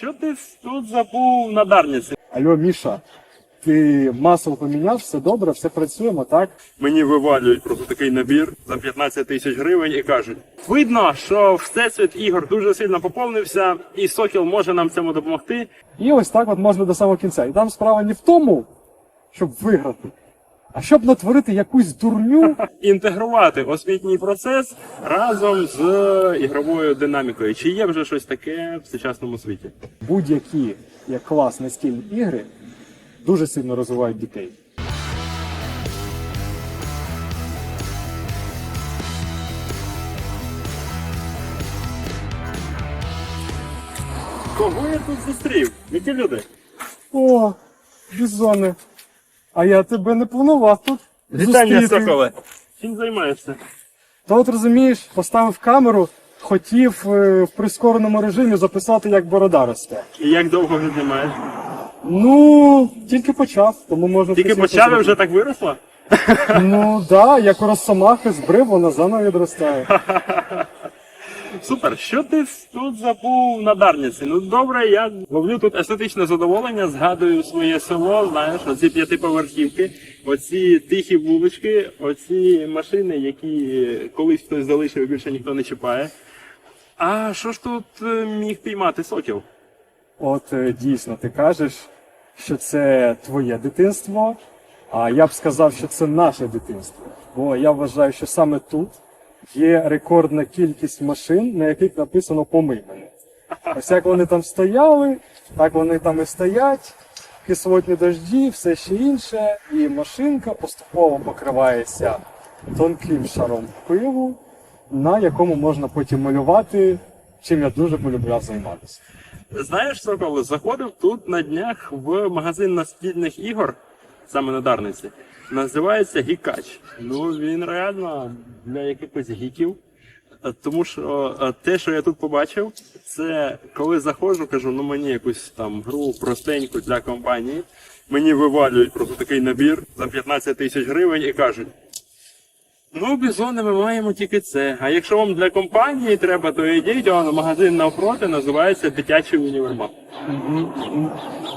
Що ти тут забув на Дарниці? Алло, Міша, ти масло поміняв, все добре, все працюємо, так? Мені вивалюють просто такий набір за 15 тисяч гривень і кажуть: видно, що всесвіт ігор дуже сильно поповнився, і Сокіл може нам цьому допомогти. І ось так от можна до самого кінця. І там справа не в тому, щоб виграти, а щоб натворити якусь дурню. Інтегрувати освітній процес разом з ігровою динамікою. Чи є вже щось таке в сучасному світі? Будь-які як клас настільні ігри дуже сильно розвивають дітей. Кого я тут зустрів? Які люди? О, бізони. А я тебе не планував тут. Вітання, зустріти. Соколе. Чим займаєшся? Та от розумієш, поставив камеру, хотів е, в прискореному режимі записати, як борода росте. І як довго вже знімаєш? Ну, тільки почав, тому можна Тільки почав і зробити. вже так виросло? Ну да, як у росомахи збрив, вона заново відростає. Супер, що ти тут забув на Дарниці? Ну добре, я ловлю тут естетичне задоволення, згадую своє село, знаєш, оці п'ятиповерхівки, оці тихі вулички, оці машини, які колись хтось залишив і більше ніхто не чіпає. А що ж тут е, міг піймати сокіл? От е, дійсно, ти кажеш, що це твоє дитинство, а я б сказав, що це наше дитинство. Бо я вважаю, що саме тут є рекордна кількість машин, на яких написано «Помий мене». Ось як вони там стояли, так вони там і стоять, кислотні дожді, все ще інше, і машинка поступово покривається тонким шаром пилу, на якому можна потім малювати, чим я дуже полюбляв займатися. Знаєш, Сокол, заходив тут на днях в магазин настільних ігор, саме на Дарниці, називається Гікач. Ну він реально для якихось гіків. Е, Тому що е, те, що я тут побачив, це коли заходжу, кажу, ну мені якусь там гру простеньку для компанії. Мені вивалюють просто такий набір за 15 тисяч гривень і кажуть. Ну, бізони ми маємо тільки це. А якщо вам для компанії треба, то йдіть, а магазин навпроти називається Дитячий універмаг.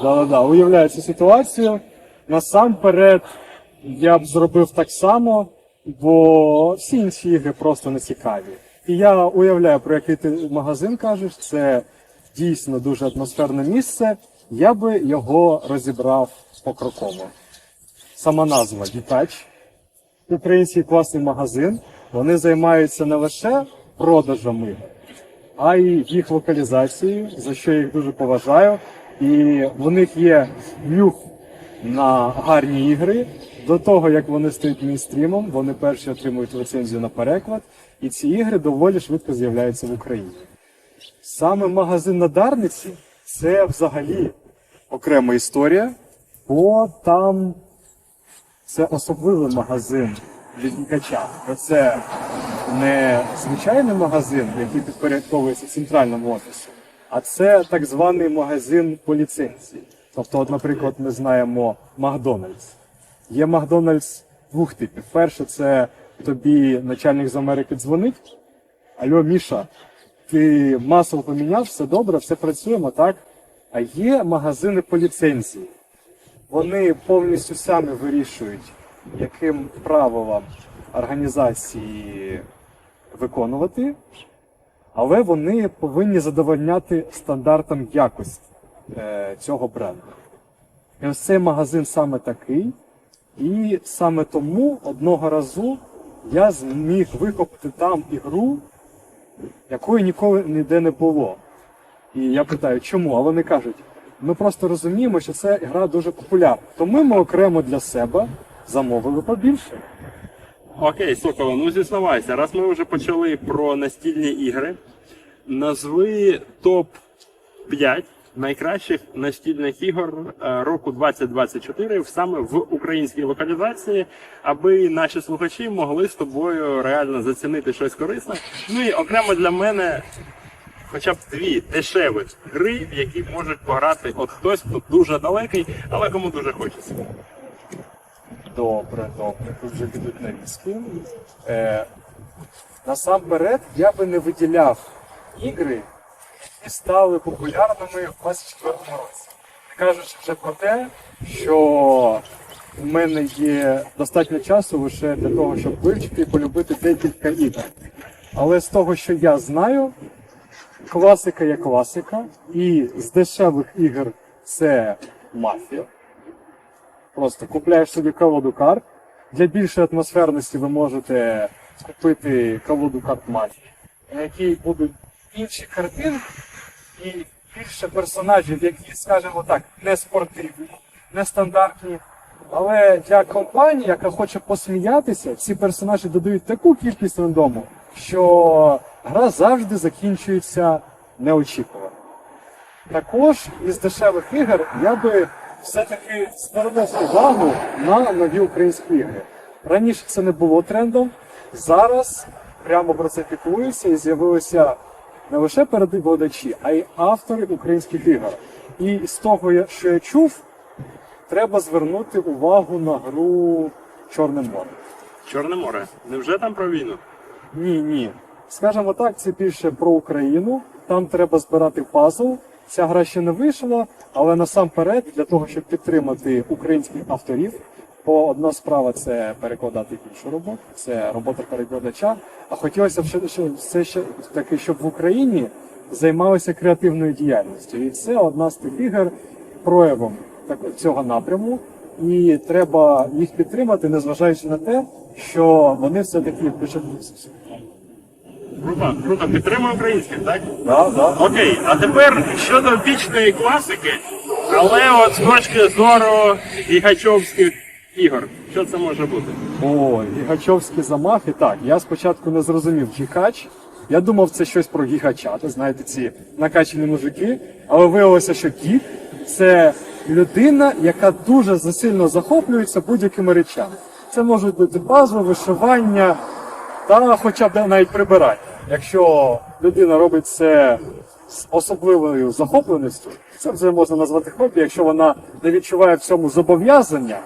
Да-да-да, уявляю цю ситуацію. Насамперед, я б зробив так само, бо всі інші ігри просто не цікаві. І я уявляю, про який ти магазин кажеш, це дійсно дуже атмосферне місце. Я би його розібрав покроково. Сама назва Дітач. Український класний магазин. Вони займаються не лише продажами а й їх локалізацією, за що я їх дуже поважаю. І в них є нюх на гарні ігри. До того, як вони стають мейнстрімом, вони перші отримують ліцензію на переклад, і ці ігри доволі швидко з'являються в Україні. Саме магазин на Дарниці це взагалі окрема історія, бо там це особливий магазин від Нікача. Це не звичайний магазин, який підпорядковується центральному офісу, а це так званий магазин по ліцензії. Тобто, от, наприклад, ми знаємо Макдональдс. Є Макдональдс двох типів. Перше, це тобі начальник з Америки дзвонить. Алло, Міша, ти масло поміняв, все добре, все працюємо, так? А є магазини по ліцензії. Вони повністю самі вирішують, яким правилам організації виконувати, але вони повинні задовольняти стандартам якості цього бренду. І ось цей магазин саме такий. І саме тому одного разу я зміг викопати там ігру, якої ніколи ніде не було. І я питаю, чому? А вони кажуть, ми просто розуміємо, що ця гра дуже популярна. Тому ми окремо для себе замовили побільше. Окей, Соколо, ну зізнавайся, раз ми вже почали про настільні ігри, назви топ-5 найкращих настільних ігор е, року 2024 саме в українській локалізації, аби наші слухачі могли з тобою реально зацінити щось корисне. Ну і окремо для мене хоча б дві дешевих гри, в які можуть пограти от хтось, хто дуже далекий, але кому дуже хочеться. Добре, добре. Тут вже підуть нарізки. Е, насамперед, я би не виділяв ігри і стали популярними в 24-му році. Не кажучи вже про те, що в мене є достатньо часу лише для того, щоб вивчити і полюбити декілька ігор. Але з того, що я знаю, класика є класика, і з дешевих ігор це мафія. Просто купляєш собі колоду карт. Для більшої атмосферності ви можете купити колоду карт мафії, на якій будуть інші картинки і більше персонажів, які, скажімо так, не спортивні, не стандартні. Але для компанії, яка хоче посміятися, ці персонажі додають таку кількість рандому, що гра завжди закінчується неочікувано. Також із дешевих ігор я би все-таки звернув увагу на нові українські ігри. Раніше це не було трендом, зараз прямо про це піклуюся і з'явилися не лише перекладачі, а й автори українських ігор. І з того, що я чув, треба звернути увагу на гру Чорне море. Чорне море. Невже там про війну? Ні, ні. Скажімо так, це більше про Україну. Там треба збирати пазл. Ця гра ще не вийшла, але насамперед, для того, щоб підтримати українських авторів, бо одна справа це перекладати іншу роботу, це робота перекладача. А хотілося б ще, ще все ще таки, щоб в Україні займалися креативною діяльністю. І це одна з тих ігор проявом так- цього напряму. І треба їх підтримати, незважаючи на те, що вони все-таки пишуть. Круто, круто. Підтримує українське, так? Да, да. Окей, а тепер щодо вічної класики, але от з точки зору гігачовських ігор. Що це може бути? О, гігачовські замахи. Так, я спочатку не зрозумів гігач. Я думав, це щось про гігача, знаєте, ці накачані мужики. Але виявилося, що гік це людина, яка дуже засильно захоплюється будь-якими речами. Це можуть бути пазли, вишивання та хоча б навіть прибирання. Якщо людина робить це з особливою захопленістю, це вже можна назвати хобі, якщо вона не відчуває в цьому зобов'язання,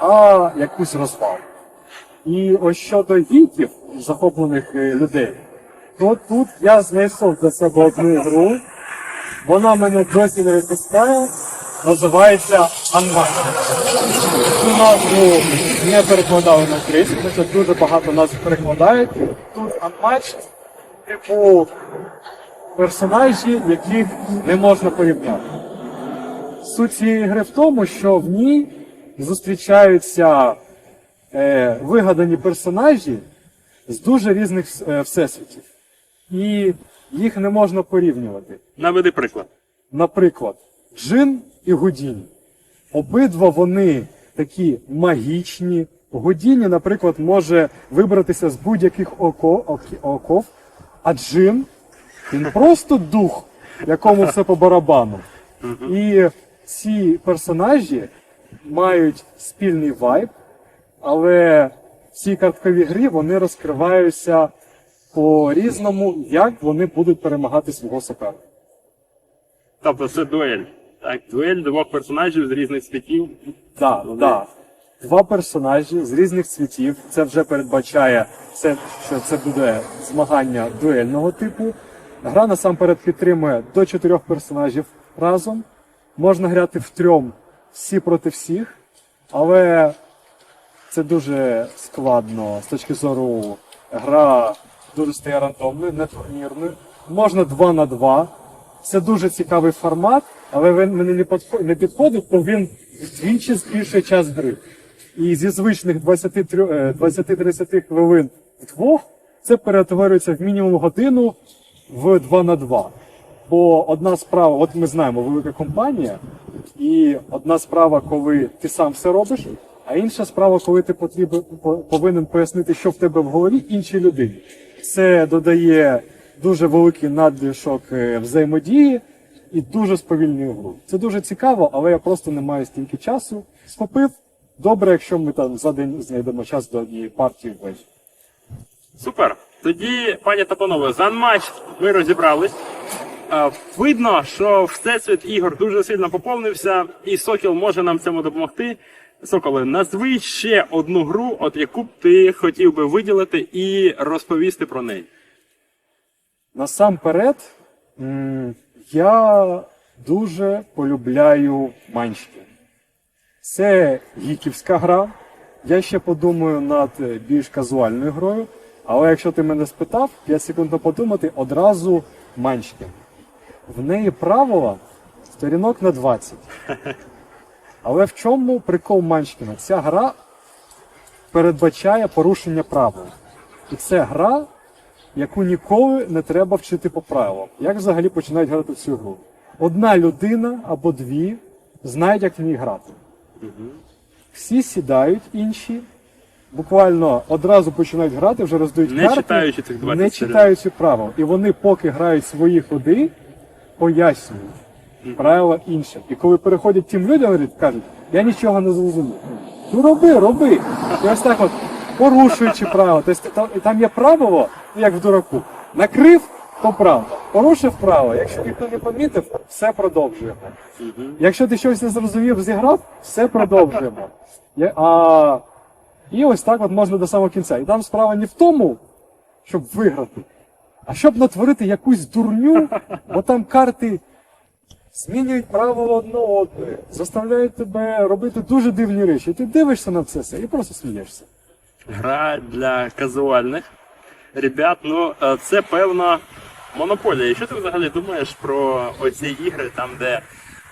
а якусь розвагу. І ось щодо гіків, захоплених е, людей, то тут я знайшов для себе одну гру. Вона мене досі не відпускає. Називається Unmatched. Цю назву не перекладали на українську, хоча дуже багато назв перекладають. Тут Unmatched, типу персонажі, яких не можна порівняти. Суть цієї гри в тому, що в ній зустрічаються е, вигадані персонажі з дуже різних е, всесвітів. І їх не можна порівнювати. Наведи приклад. Наприклад, Джин і Гудіні. Обидва вони такі магічні. Гудіні, наприклад, може вибратися з будь-яких око, оков, а Джин він просто дух, якому все по барабану. І ці персонажі мають спільний вайб, але в цій картковій грі вони розкриваються по-різному, як вони будуть перемагати свого суперника. Тобто це дуель. Так, дуель двох персонажів з різних світів. Так, так. Два персонажі з різних світів. Це вже передбачає, це, що це буде змагання дуельного типу. Гра насамперед підтримує до чотирьох персонажів разом. Можна грати втрьом всі проти всіх, але це дуже складно з точки зору гра дуже стає рандомною, не турнірною. Можна 2 на 2. Це дуже цікавий формат, але він мені не підхо- не підходить, бо він вдвічі збільшує час гри. І зі звичних 23 е, 20-30 хвилин вдвох це перетворюється в мінімум годину в 2 на 2. Бо одна справа, от ми знаємо, велика компанія, і одна справа, коли ти сам все робиш, а інша справа, коли ти потрібен, повинен пояснити, що в тебе в голові іншій людині. Це додає дуже великий надлишок е, взаємодії і дуже сповільнює гру. Це дуже цікаво, але я просто не маю стільки часу. Схопив. Добре, якщо ми там за день знайдемо час до однієї партії ввечері. Супер. Тоді, пані та панове, за матч ми розібрались. Е, Видно, що всесвіт ігор дуже сильно поповнився, і Сокіл може нам цьому допомогти. Соколе, назви ще одну гру, от яку б ти хотів би виділити і розповісти про неї. Насамперед, Я дуже полюбляю манчки. Це гіківська гра. Я ще подумаю над е, більш казуальною грою. Але якщо ти мене спитав, 5 секунд подумати, одразу манчки. В неї правила сторінок на 20. Але в чому прикол Манчкіна? Ця гра передбачає порушення правил. І це гра, яку ніколи не треба вчити по правилам. Як взагалі починають грати в цю гру? Одна людина або дві знають, як в ній грати. Всі сідають інші, буквально одразу починають грати, вже роздають Не карти, читаючи цих 20 не сторінок. читаючи правил. І вони, поки грають свої ходи, пояснюють правила іншим. І коли переходять тим людям, кажуть, я нічого не зрозумів. Ну роби, роби. І ось так от, порушуючи правила. Тобто там, там є правило, ну, як в дураку. Накрив, то правда. Порушив право. Якщо ніхто не помітив, все продовжуємо. Якщо ти щось не зрозумів, зіграв, все продовжуємо. А, і ось так от можна до самого кінця. І там справа не в тому, щоб виграти, а щоб натворити якусь дурню, бо там карти змінюють правила одне одне, заставляють тебе робити дуже дивні речі. І ти дивишся на це все і просто смієшся. Гра для казуальних ребят. Ну, е, це певна монополія. Що ти взагалі думаєш про оці ігри, там, де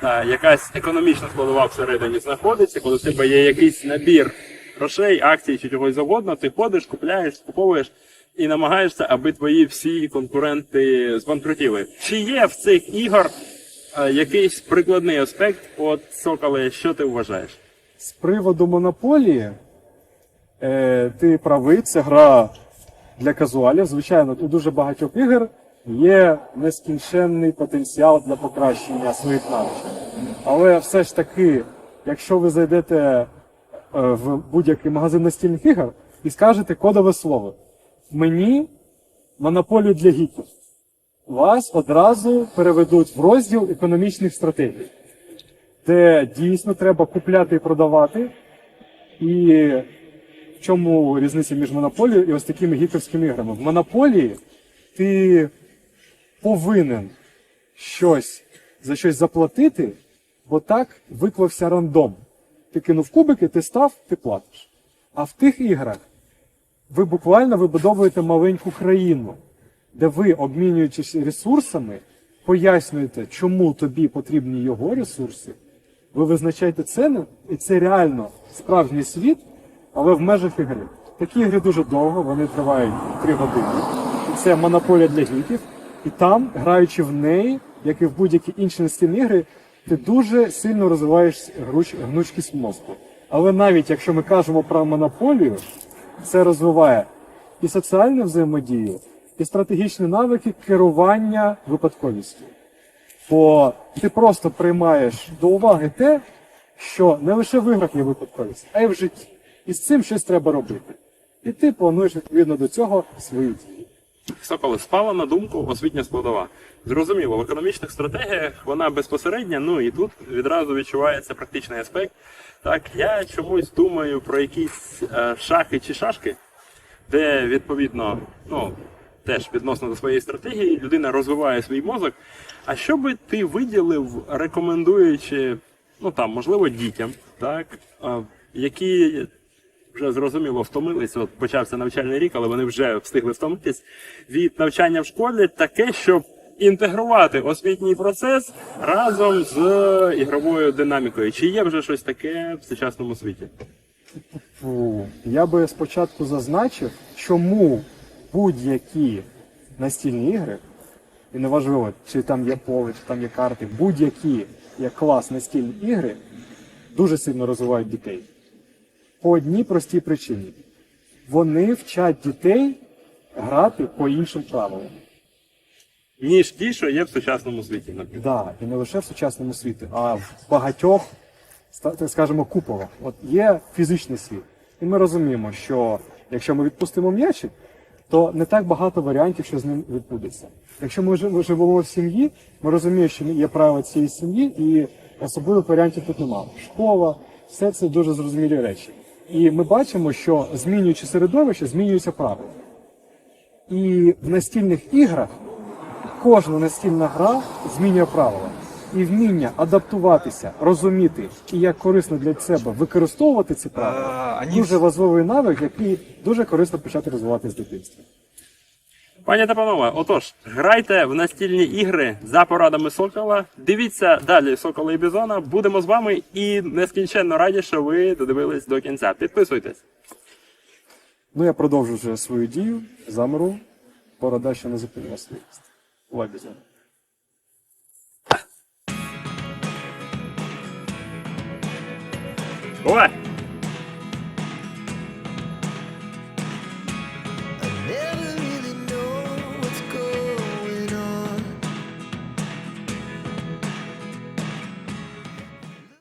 е, якась економічна складова всередині знаходиться, коли в тебе є якийсь набір грошей, акцій чи чогось завгодно, ти ходиш, купляєш, скуповуєш і намагаєшся, аби твої всі конкуренти збанкрутіли. Чи є в цих ігор е, якийсь прикладний аспект? От Соколе, що ти вважаєш? З приводу монополії, е, ти правий, це гра для казуалів. Звичайно, у дуже багатьох ігор є нескінченний потенціал для покращення своїх навичок. Але все ж таки, якщо ви зайдете е, в будь-який магазин настільних ігор і скажете кодове слово мені монополію для гіків, вас одразу переведуть в розділ економічних стратегій де дійсно треба купляти і продавати. І в чому різниця між монополією і ось такими гіковськими іграми? В монополії ти повинен щось за щось заплатити, бо так виклався рандом. Ти кинув кубики, ти став, ти платиш. А в тих іграх ви буквально вибудовуєте маленьку країну, де ви, обмінюючись ресурсами, пояснюєте, чому тобі потрібні його ресурси. Ви визначаєте ціни, і це реально справжній світ, але в межах ігри. Такі ігри дуже довго, вони тривають 3 години. І це монополія для гіків. І там, граючи в неї, як і в будь-які інші настільні ігри, ти дуже сильно розвиваєш гнучкість мозку. Але навіть якщо ми кажемо про монополію, це розвиває і соціальну взаємодію, і стратегічні навики керування випадковістю. Бо ти просто приймаєш до уваги те, що не лише в є випадковість, а й в житті. І з цим щось треба робити. І ти плануєш відповідно до цього свої дії. Соколи спала на думку освітня складова. Зрозуміло, в економічних стратегіях вона безпосередня, ну і тут відразу відчувається практичний аспект. Так, я чомусь думаю про якісь е, шахи чи шашки, де відповідно, ну теж відносно до своєї стратегії, людина розвиває свій мозок. А що би ти виділив, рекомендуючи, ну там, можливо, дітям, так, е, які вже зрозуміло втомились. От почався навчальний рік, але вони вже встигли втомитись від навчання в школі, таке, щоб інтегрувати освітній процес разом з ігровою динамікою. Чи є вже щось таке в сучасному світі? Фу. Я би спочатку зазначив, чому будь-які настільні ігри, і неважливо, чи там є поле, чи там є карти, будь-які як клас настільні ігри дуже сильно розвивають дітей. По одній простій причині. Вони вчать дітей грати по іншим правилам. Ніж ті, що є в сучасному світі, наприклад. Да, і не лише в сучасному світі, а в багатьох, так скажемо, куполах. От є фізичний світ. І ми розуміємо, що якщо ми відпустимо м'ячик, то не так багато варіантів, що з ним відбудеться. Якщо ми живемо в сім'ї, ми розуміємо, що є правила цієї сім'ї, і особливих варіантів тут немає. Школа, все це дуже зрозумілі речі. І ми бачимо, що змінюючи середовище, змінюються правила. І в настільних іграх кожна настільна гра змінює правила. І вміння адаптуватися, розуміти і як корисно для себе використовувати ці правила А, они дуже важливий навик, який дуже корисно почати розвивати з дитинства. Пані та панове, отож, грайте в настільні ігри за порадами Сокола. Дивіться далі Сокола і Бізона. Будемо з вами і нескінченно раді, що ви додивились до кінця. Підписуйтесь. Ну я продовжу вже свою дію, замру, порода ще не зупинила свій what is it? What?